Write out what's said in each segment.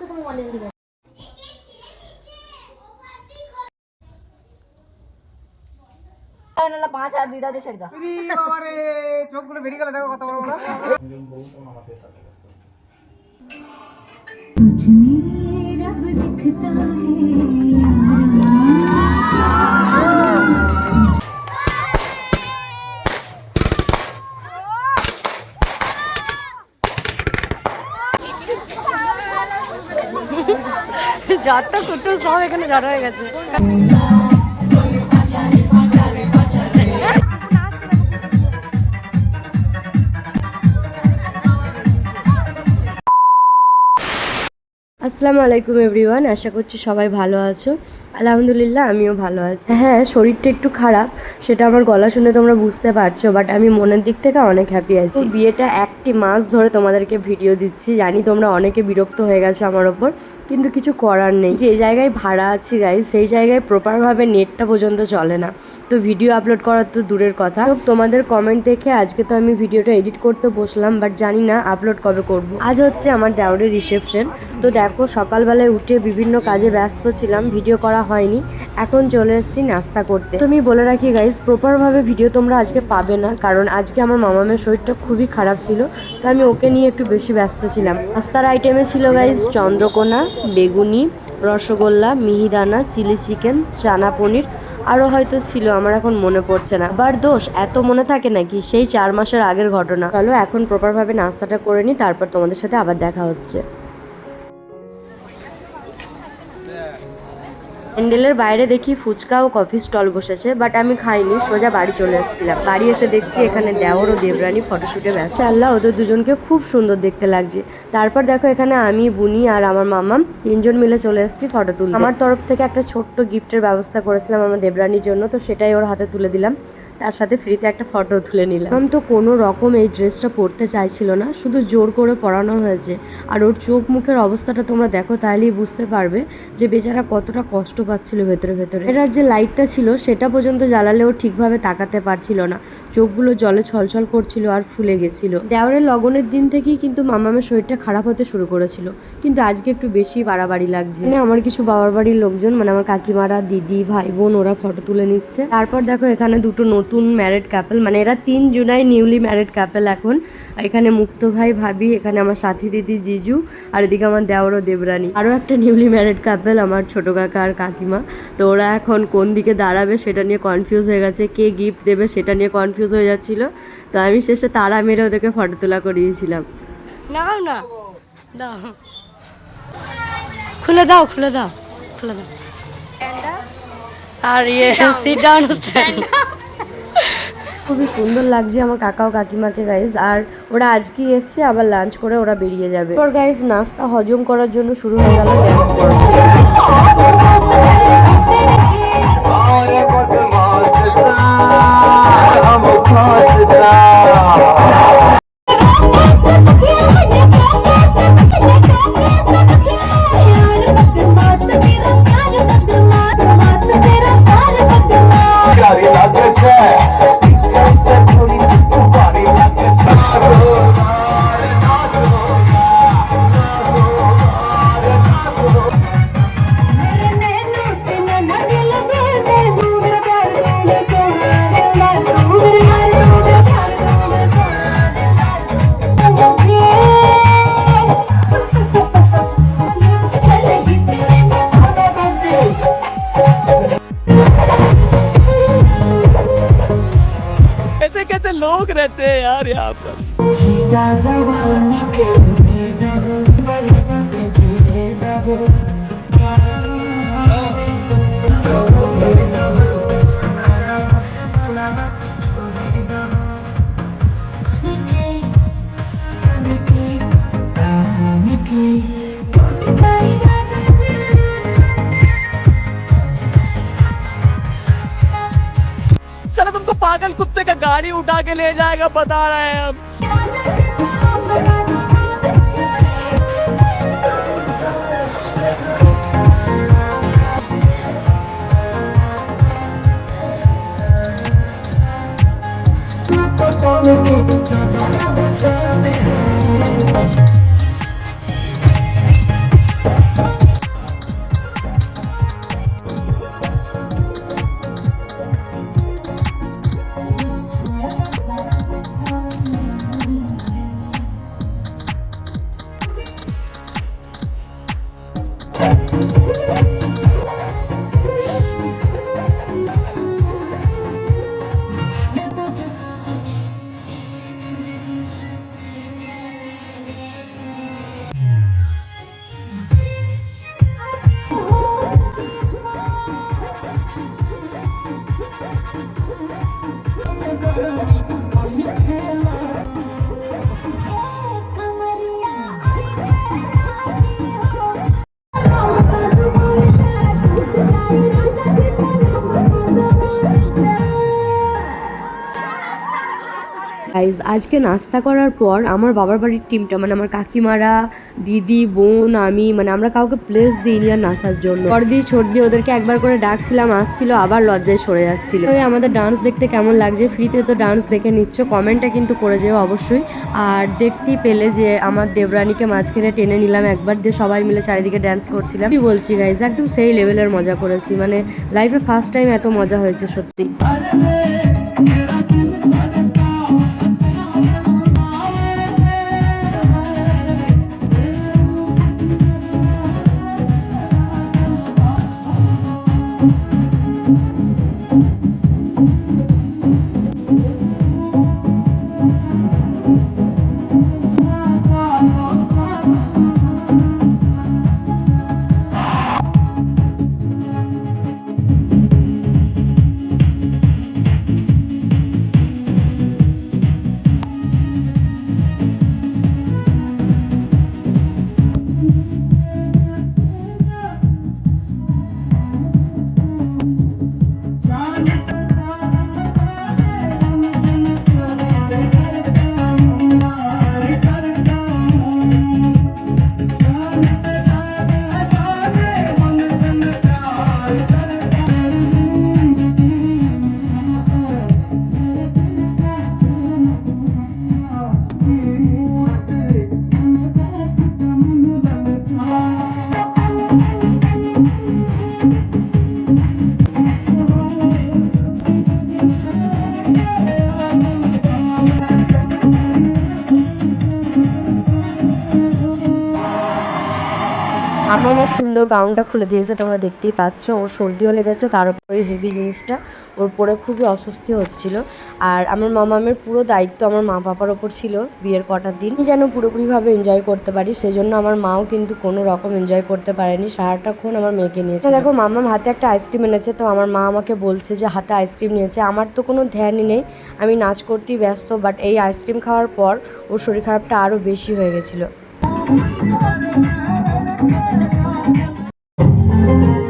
আসতে তোমার মনে দিবে পাঁচ হাজার দিদা দিয়ে ছেড়ে দাও চোখগুলো বেরিয়ে গেল দেখো কত বড় বড় যত কুটু সব এখানে জড়ো হয়ে গেছে। আসসালামু আলাইকুম এভরিওয়ান, আশা করছি সবাই ভালো আছো। আলহামদুলিল্লাহ, আমিও ভালো আছি। হ্যাঁ শরীরটা একটু খারাপ, সেটা আমার গলা শুনে তোমরা বুঝতে পারছ বাট আমি মনের দিক থেকে অনেক হ্যাপি আছি। বিয়েটা একটি মাস ধরে তোমাদেরকে ভিডিও দিচ্ছি, জানি তোমরা অনেকে বিরক্ত হয়ে গেছো আমার ওপর, কিন্তু কিছু করার নেই। যে জায়গায় ভাড়া আছি গাই সেই জায়গায় প্রপারভাবে নেটটা পর্যন্ত চলে না। তো ভিডিও আপলোড করার তো দূরের কথা। তোমাদের কমেন্ট দেখে আজকে তো আমি ভিডিওটা এডিট করতে বসলাম বাট জানি না আপলোড কবে করব। আজ হচ্ছে আমার দেওরের রিসেপশন তো দেখো সকালবেলায় উঠে বিভিন্ন কাজে ব্যস্ত ছিলাম, ভিডিও করা হয়নি। এখন চলে এসেছি নাস্তা করতে। তুমি বলে রাখি গাইজ প্রপারভাবে ভিডিও তোমরা আজকে পাবে না, কারণ আজকে আমার মামামের শরীরটা খুবই খারাপ ছিল, তো আমি ওকে নিয়ে একটু বেশি ব্যস্ত ছিলাম। নাস্তার আইটেমে ছিল গাইজ চন্দ্রকোনা, বেগুনি, রসগোল্লা মিহিদানা চিলি চিকেন, চানা পনির আরও হয়তো ছিল, আমার এখন মনে পড়ছে না। বার দোষ, এত মনে থাকে নাকি? সেই চার মাসের আগের ঘটনা। চলো, এখন প্রপারভাবে নাস্তাটা করে নিই, তারপর তোমাদের সাথে আবার দেখা হচ্ছে। প্যান্ডেলের বাইরে দেখি ফুচকা ও কফি স্টল বসেছে বাট আমি খাইনি, সোজা বাড়ি চলে এসেছিলাম। বাড়ি এসে দেখছি এখানে দেওর ও দেবরানী ফটোশুটে ব্যস্ত আল্লাহ ওদের দুজনকে খুব সুন্দর দেখতে লাগছে। তারপর দেখো এখানে আমি, বুনি আর আমার মামা, তিনজন মিলে চলে এসেছি ফটো তুলতে। আমার তরফ থেকে একটা ছোট্ট গিফটের ব্যবস্থা করেছিলাম আমার দেবরানীর জন্য, তো সেটাই ওর হাতে তুলে দিলাম। তার সাথে ফ্রিতে একটা ফটো তুলে নিলাম। মাম তো কোনো রকম এই ড্রেসটা পরতে চাইছিল না, শুধু জোর করে পরানো হয়েছে। আর ওর চোখ মুখের অবস্থাটা তোমরা দেখো তাহলেই বুঝতে পারবে যে বেচারা কতটা কষ্ট পাচ্ছিল ভেতরে ভেতরে। এটার যে লাইটটা ছিল, সেটা পর্যন্ত জ্বালালে ও ঠিকভাবে তাকাতে পারছিল না। চোখগুলো জলে ছলছল করছিল আর ফুলে গেছিল। দেওয়ারের লগনের দিন থেকেই কিন্তু মামামের শরীরটা খারাপ হতে শুরু করেছিল। কিন্তু আজকে একটু বেশি বাড়াবাড়ি লাগছে। মানে আমার কিছু বাবার বাড়ির লোকজন মানে আমার কাকিমারা, দিদি, ভাই, বোন, ওরা ফটো তুলে নিচ্ছে। তারপর দেখো এখানে দুটো নতুন ম্যারেড কাপেল মানে এরা তিন জুনাই নিউলি ম্যারেড কাপেল এখন। এখানে মুক্ত ভাই ভাবি, এখানে আমার সাথী দিদি জিজু, আর এদিকে আমার দেওর ও দেবরানী। আরও একটা নিউলি ম্যারেড কাপেল আমার ছোট কাকা আর কাকিমা তো ওরা এখন কোন দিকে দাঁড়াবে সেটা নিয়ে কনফিউজ হয়ে গেছে কে গিফট দেবে সেটা নিয়ে কনফিউজ হয়ে যাচ্ছিল। তো আমি শেষে তারা মেরে ওদেরকে ফটো তোলা করিয়েছিলাম। নাও না। দাও। খুলে দাও খুলে দাও খুলে দাও। আর ইয়ে সিট ডাউন খুবই সুন্দর লাগছে আমার কাকা ও কাকিমাকে গাইজ আর ওরা আজকে এসছে আবার লাঞ্চ করে ওরা বেরিয়ে যাবে। ওর গাইজ নাস্তা হজম করার জন্য শুরু হয়ে গেল ড্যান্স পর্ব प्यारी আরে আপনার Thank you. पागल कुत्ते का गाड़ी उठा के ले जाएगा बता रहे हैं हम। গাইজ আজকে নাস্তা করার পর আমার বাবার বাড়ির টিমটা মানে আমার কাকিমারা, দিদি, বোন, আমি মানে আমরা কাউকে প্লেস দিইনি আর নাচার জন্য। সর্দি সর্দি ওদেরকে একবার করে ডাকছিলাম, আসছিল, আবার লজ্জায় সরে যাচ্ছিল। ওই আমাদের ডান্স দেখতে কেমন লাগছে? ফ্রিতে তো ডান্স দেখে নিচ্ছ কমেন্টটা কিন্তু করে যেও অবশ্যই। আর দেখতেই পেলে যে আমার দেবরানীকে মাঝখানে টেনে নিলাম একবার দিয়ে সবাই মিলে চারিদিকে ডান্স করছিলাম। কি বলছি গাইজ একদম সেই লেভেলের মজা করেছি মানে লাইফে ফার্স্ট টাইম এত মজা হয়েছে সত্যি। আমার সুন্দর গাউনটা খুলে দিয়েছে, তোমরা দেখতেই পাচ্ছ। ওর সর্দিও লেগেছে, তার উপরে হেভি জিনিসটা। ওর পরে খুবই অস্বস্তি হচ্ছিল। আর আমার মামামের পুরো দায়িত্ব আমার মা বাবার ওপর ছিল বিয়ের কটার দিন। যেন পুরোপুরিভাবে এনজয় করতে পারি, সেজন্য আমার মাও কিন্তু কোনো রকম এনজয় করতে পারেনি। সারাটাক্ষণ আমার মেয়েকে নিয়েছে। দেখো, মামাম হাতে একটা আইসক্রিম এনেছে, তো আমার মা আমাকে বলছে যে হাতে আইসক্রিম নিয়েছে। আমার তো কোনো ধ্যানই নেই, আমি নাচ করতেই ব্যস্ত বাট এই আইসক্রিম খাওয়ার পর ওর শরীর খারাপটা আরও বেশি হয়ে গেছিল। thank you.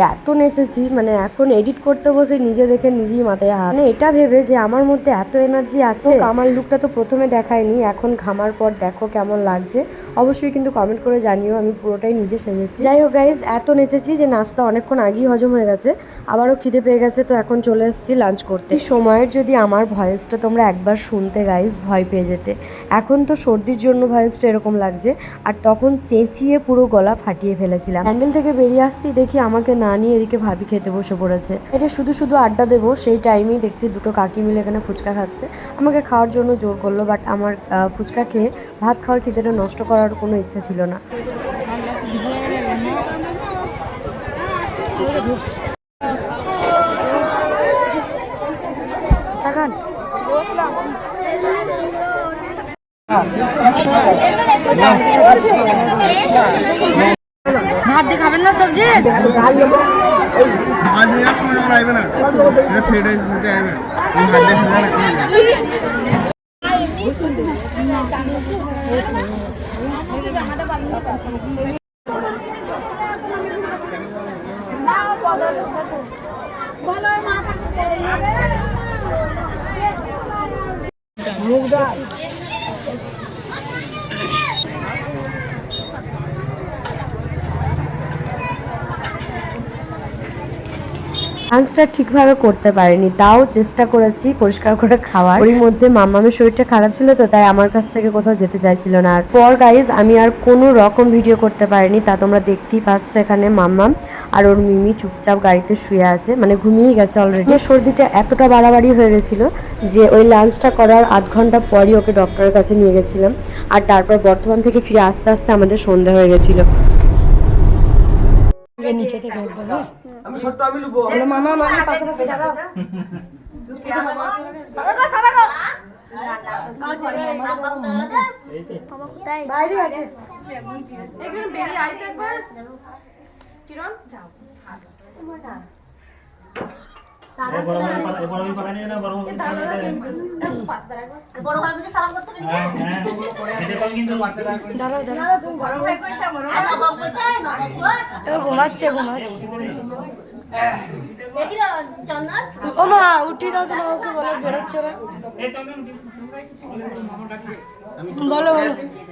familiar. এত নেচেছি মানে এখন এডিট করতে বসে নিজে দেখে নিজেই মাথায় হাত। মানে এটা ভেবে যে আমার মধ্যে এত এনার্জি আছে। আমার লুকটা তো প্রথমে দেখায়নি, এখন ঘামার পর দেখো কেমন লাগছে। অবশ্যই কিন্তু কমেন্ট করে জানিও, আমি পুরোটাই নিজে সেজেছি। যাই হোক গাইজ এত নেচেছি যে নাস্তা অনেকক্ষণ আগেই হজম হয়ে গেছে, আবারও খিদে পেয়ে গেছে, তো এখন চলে এসেছি লাঞ্চ করতে। সময়ের যদি আমার ভয়েসটা তোমরা একবার শুনতে গাইজ ভয় পেয়ে যেতে। এখন তো সর্দির জন্য ভয়েসটা এরকম লাগছে, আর তখন চেঁচিয়ে পুরো গলা ফাটিয়ে ফেলেছিলাম। হ্যান্ডেল থেকে বেরিয়ে আসতেই দেখি আমাকে না নিয়ে এদিকে ভাবি খেতে বসে পড়েছে। এটা শুধু শুধু আড্ডা দেবো, সেই টাইমেই দেখছি দুটো কাকি মিলে এখানে ফুচকা খাচ্ছে। আমাকে খাওয়ার জন্য জোর করল বাট আমার ফুচকা খেয়ে ভাত খাওয়ার খিদেটা নষ্ট করার কোনো ইচ্ছা ছিল না। ভাত দিয়ে খাবেন না সবজি? আজ নিয়ে সময় আমার আইবে না এটা ফেড হয়েছে সেটা আইবে এই হাত দিয়ে ফেলে না লাঞ্চটা ঠিকভাবে করতে পারিনি, তাও চেষ্টা করেছি পরিষ্কার করে খাওয়ার। ওর মধ্যে মাম্মামের শরীরটা খারাপ ছিল তো, তাই আমার কাছ থেকে কোথাও যেতে চাইছিল না। আর পর গাইজ আমি আর কোনো রকম ভিডিও করতে পারিনি, তা তোমরা দেখতেই পাচ্ছ এখানে মাম্মাম আর ওর মিমি চুপচাপ গাড়িতে শুয়ে আছে মানে ঘুমিয়েই গেছে অলরেডি সর্দিটা এতটা বাড়াবাড়ি হয়ে গেছিল যে ওই লাঞ্চটা করার আধ ঘণ্টা পরই ওকে ডক্টরের কাছে নিয়ে গেছিলাম। আর তারপর বর্ধমান থেকে ফিরে আস্তে আস্তে আমাদের সন্ধে হয়ে গেছিল। পুরো নিচে থেকে উঠবো আমি ছোট আমি লুবো। বলো মামা মামা পাশে পাশে দাঁড়াও। বাইরে আছে। একবার বেরিয়ে আইতে একবার। কিরণ? যাও ঘুমাচ্ছে ঘুমাচ্ছে। ও মা উঠি দাও তো ওকে বলো বেরোচ্ছে ওরা বলো বলো।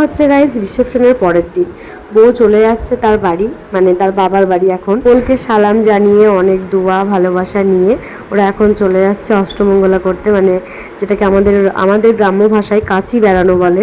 হচ্ছে গাইজ রিসেপশনের পরের দিন। বউ চলে যাচ্ছে তার বাড়ি মানে তার বাবার বাড়ি এখন। কোলকে সালাম জানিয়ে, অনেক দোয়া, ভালোবাসা নিয়ে ওরা এখন চলে যাচ্ছে অষ্টমঙ্গলা করতে মানে যেটাকে আমাদের আমাদের গ্রাম্য ভাষায় কাঁচি বেড়ানো বলে।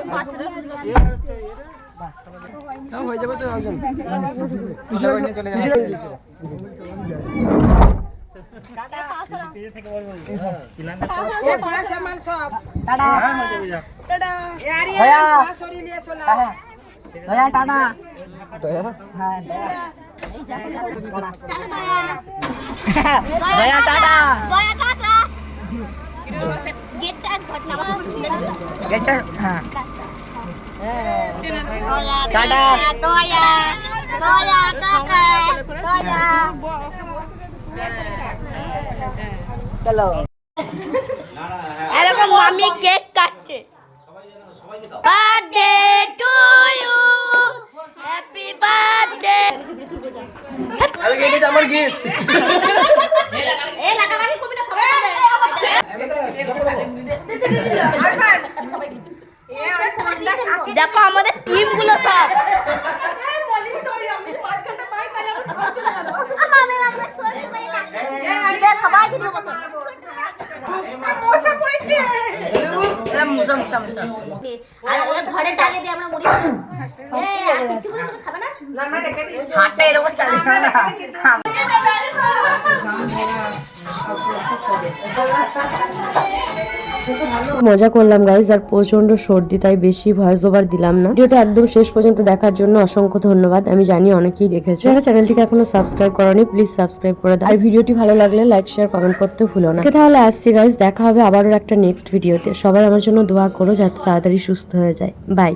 আমার সামনে খুলে দিল। দয়া টাটা দয়া দয়া টাটা দয়া এরকম মামি কেক কাটছে। Birthday to you happy birthday এ লাগালাগি করবি না সবাই দেখো আমাদের টিমগুলো সব সবাই আর ওই ঘরে টাঙিয়ে দিয়ে আমরা মুড়ি খাব। তুমি খাবে না? মজা করলাম গাইজ আর প্রচণ্ড সর্দি, তাই বেশি ভয়েস ওভার দিলাম না। ভিডিওটা একদম শেষ পর্যন্ত দেখার জন্য অসংখ্য ধন্যবাদ। আমি জানি অনেকেই দেখেছ। যারা চ্যানেলটিকে এখনও সাবস্ক্রাইব করনি প্লিজ সাবস্ক্রাইব করে দাও। আর ভিডিওটি ভালো লাগলে লাইক শেয়ার কমেন্ট করতে ভুলো না। তাহলে আসছি গাইজ দেখা হবে আবারও একটা নেক্সট ভিডিওতে সবাই আমার জন্য দোয়া করো যাতে তাড়াতাড়ি সুস্থ হয়ে যায়। বাই